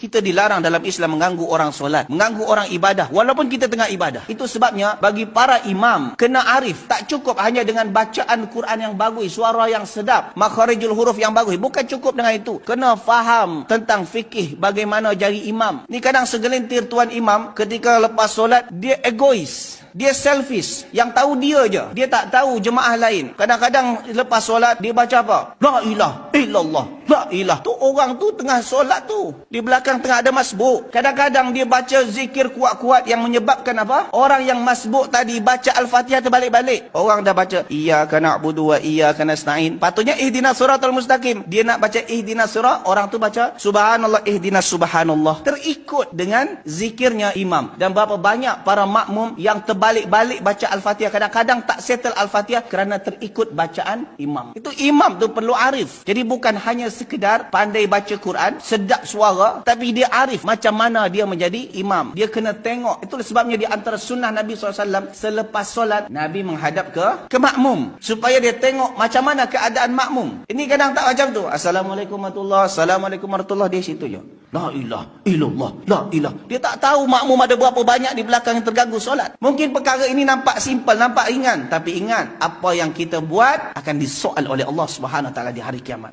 Kita dilarang dalam Islam mengganggu orang solat, mengganggu orang ibadah walaupun kita tengah ibadah. Itu sebabnya bagi para imam kena arif, tak cukup hanya dengan bacaan Quran yang bagus, suara yang sedap, makharijul huruf yang bagus. Bukan cukup dengan itu. Kena faham tentang fikih bagaimana jadi imam. Ni kadang segelintir tuan imam ketika lepas solat dia egois. Dia selfish. Yang tahu dia je. Dia tak tahu jemaah lain. Kadang-kadang lepas solat, dia baca apa? La ilah illallah. La ilah. Tu orang tu tengah solat tu. Di belakang tengah ada masbuk. Kadang-kadang dia baca zikir kuat-kuat yang menyebabkan apa? Orang yang masbuk tadi baca Al-Fatihah terbalik-balik. Orang dah baca, Iyaka na'budu wa iyaka nasta'in. Patutnya ihdinas suratul mustaqim. Dia nak baca ihdinas surat, orang tu baca, Subhanallah ihdinas subhanallah. Terikut dengan zikirnya imam. Dan berapa banyak para makmum yang terbalik-balik baca Al-Fatihah. Kadang-kadang tak settle Al-Fatihah kerana terikut bacaan imam. Itu imam tu perlu arif. Jadi bukan hanya sekedar pandai baca Quran, sedap suara, tapi dia arif macam mana dia menjadi imam. Dia kena tengok. Itu sebabnya di antara sunnah Nabi SAW, selepas solat, Nabi menghadap ke ke makmum. Supaya dia tengok macam mana keadaan makmum. Ini kadang tak macam tu. Assalamualaikum warahmatullahi Assalamualaikum warahmatullahi Dia situ je. La ilah illallah. La ilah. Dia tak tahu makmum ada berapa banyak di belakang yang terganggu solat. Mungkin perkara ini nampak simple, nampak ringan. Tapi ingat, apa yang kita buat akan disoal oleh Allah Subhanahu Taala di hari kiamat.